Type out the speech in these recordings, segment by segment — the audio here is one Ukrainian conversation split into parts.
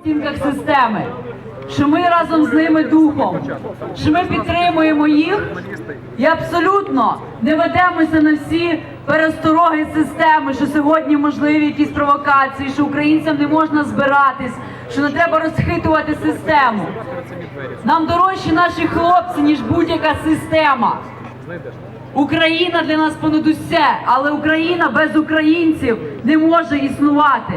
стінках системи, що ми разом з ними духом, що ми підтримуємо їх і абсолютно не ведемося на всі перестороги системи, що сьогодні можливі якісь провокації, що українцям не можна збиратись, що не треба розхитувати систему. Нам дорожчі наші хлопці, ніж будь-яка система. Україна для нас понад усе, але Україна без українців не може існувати.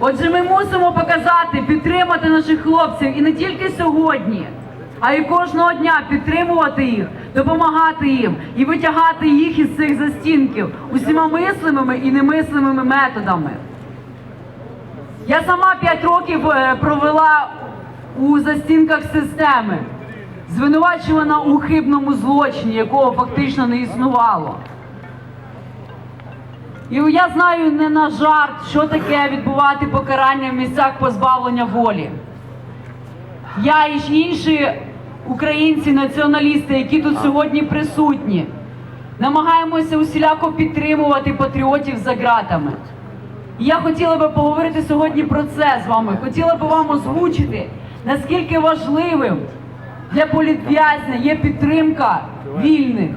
Отже, ми мусимо показати, підтримати наших хлопців і не тільки сьогодні, а й кожного дня підтримувати їх, допомагати їм і витягати їх із цих застінків усіма мислимими і немислимими методами. Я сама 5 років е, провела у застінках системи, звинувачувана у хибному злочині, якого фактично не існувало. І я знаю не на жарт, що таке відбувати покарання в місцях позбавлення волі. Я і інші українці, націоналісти, які тут сьогодні присутні, намагаємося усіляко підтримувати патріотів за ґратами. І Я хотіла би поговорити сьогодні про це з вами. Хотіла би вам озвучити, наскільки важливим для політв'язня є підтримка вільних.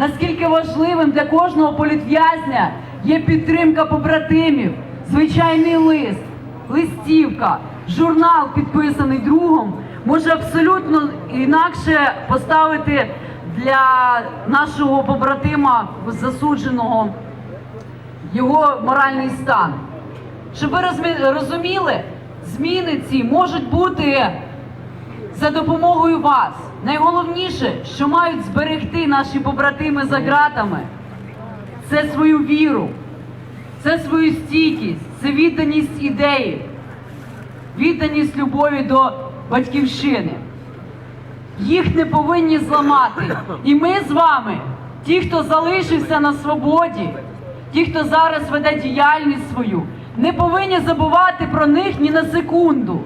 Наскільки важливим для кожного політв'язня є підтримка побратимів, звичайний лист, листівка, журнал, підписаний другом, може абсолютно інакше поставити для нашого побратима засудженого його моральний стан. Щоб ви розуміли, зміни ці можуть бути за допомогою вас. Найголовніше, що мають зберегти наші побратими за ґратами, це свою віру, це свою стійкість, це відданість ідеї, відданість любові до батьківщини. Їх не повинні зламати. І ми з вами, ті, хто залишився на свободі, ті, хто зараз веде діяльність свою, не повинні забувати про них ні на секунду.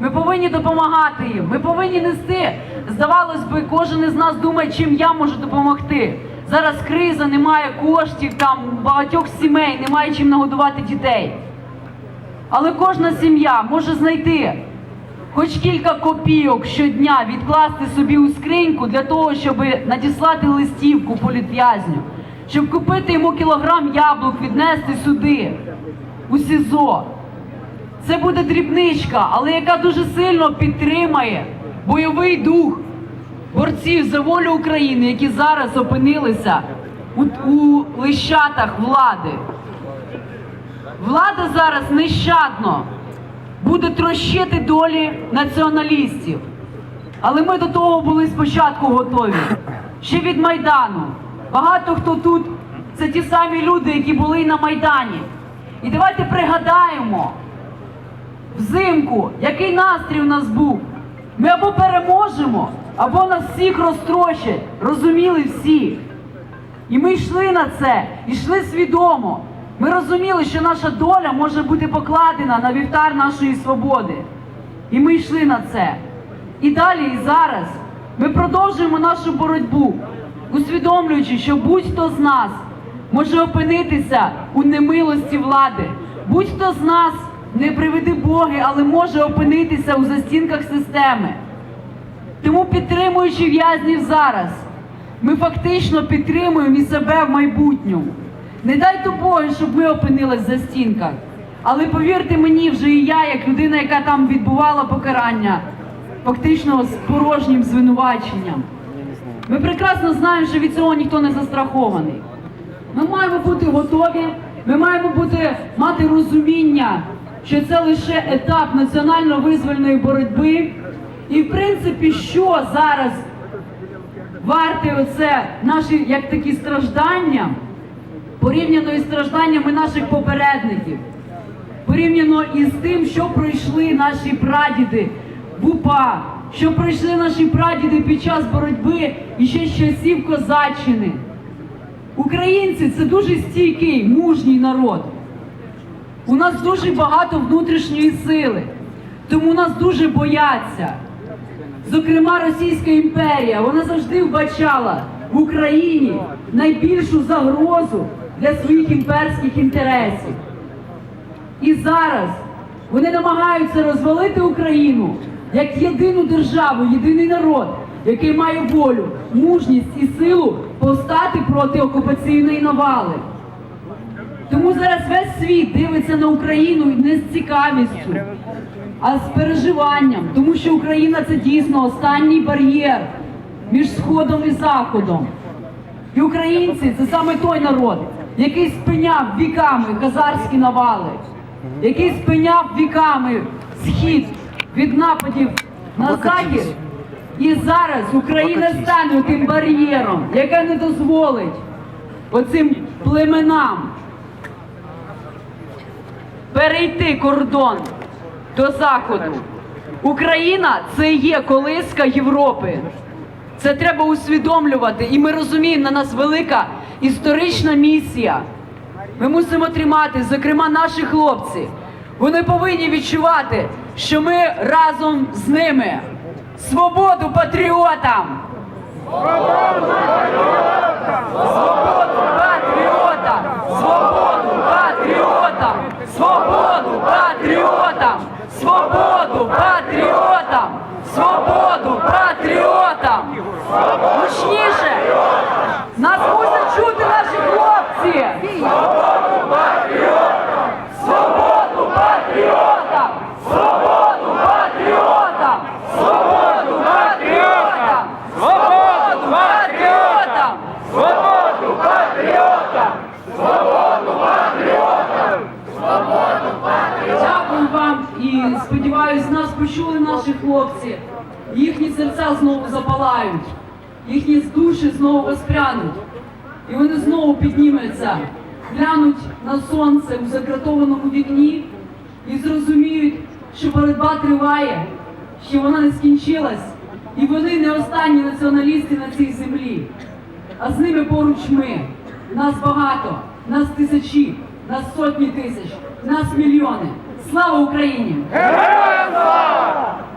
Ми повинні допомагати їм. Ми повинні нести. Здавалось би, кожен із нас думає, чим я можу допомогти. Зараз криза, немає коштів, там багатьох сімей, немає чим нагодувати дітей. Але кожна сім'я може знайти хоч кілька копійок щодня, відкласти собі у скриньку для того, щоб надіслати листівку політв'язню, щоб купити йому кілограм яблук, віднести сюди, у СІЗО. Це буде дрібничка, але яка дуже сильно підтримає бойовий дух борців за волю України, які зараз опинилися у, у лищатах влади. Влада зараз нещадно буде трощити долі націоналістів. Але ми до того були спочатку готові. Ще від Майдану. Багато хто тут це ті самі люди, які були на Майдані. І давайте пригадаємо взимку, який настрій у нас був. Ми або переможемо, або нас всіх розтрощать. Розуміли всі. І ми йшли на це, йшли свідомо. Ми розуміли, що наша доля може бути покладена на вівтар нашої свободи. І ми йшли на це. І далі, і зараз ми продовжуємо нашу боротьбу, усвідомлюючи, що будь-хто з нас може опинитися у немилості влади. Будь-хто з нас, не приведи Боги, але може опинитися у застінках системи. Тому підтримуючи в'язнів зараз, ми фактично підтримуємо і себе в майбутньому. Не дайте Боже, щоб ми опинились за стінках. Але повірте мені, вже і я, як людина, яка там відбувала покарання, фактично з порожнім звинуваченням. Ми прекрасно знаємо, що від цього ніхто не застрахований. Ми маємо бути готові, ми маємо бути, мати розуміння, що це лише етап національно-визвольної боротьби. І в принципі, що зараз варте оце наші як такі страждання, порівняно із стражданнями наших попередників, порівняно із тим, що пройшли наші прадіди в УПА, що пройшли наші прадіди під час боротьби і ще з часів козаччини. Українці це дуже стійкий, мужній народ. У нас дуже багато внутрішньої сили, тому нас дуже бояться. Зокрема, Російська імперія вона завжди вбачала в Україні найбільшу загрозу для своїх імперських інтересів. І зараз Вони намагаються розвалити Україну як єдину державу, єдиний народ, який має волю, мужність і силу повстати проти окупаційної навали. Тому зараз весь світ дивиться на Україну не з цікавістю, а з переживанням, тому що Україна це дійсно останній бар'єр між Сходом і Заходом. І українці це саме той народ, який спиняв віками хазарські навали, який спиняв віками схід від нападів на захід. І зараз Україна стане тим бар'єром, яке не дозволить оцим племенам перейти кордон до заходу. Україна це є колиска Європи. Це треба усвідомлювати, і ми розуміємо, на нас велика історична місія. Ми мусимо тримати, зокрема, наші хлопці. Вони повинні відчувати, що ми разом з ними. Свободу патріотам! Свободу патріотам! Свободу патріотам! Свободу патріотам! Свободу патріотам! Свободу патріотам! Гучніше! Нас мусять чути наші хлопці! Свободу патріотам! Свободу патріотам! Свободу патріотам! Свободу патріотам! Свободу патріотам! Свободу патріотам! Дякую вам і сподіваюсь, нас почули наші хлопці. Їхні серця знову запалають, їхні душі знову воспрянуть. І вони знову піднімуться, глянуть на сонце у закратованому вікні і зрозуміють, що боротьба триває, що вона не скінчилась, і вони не останні націоналісти на цій землі. А з ними поруч ми. Нас багато, нас тисячі, нас сотні тисяч, нас мільйони. Слава Україні! Героям слава!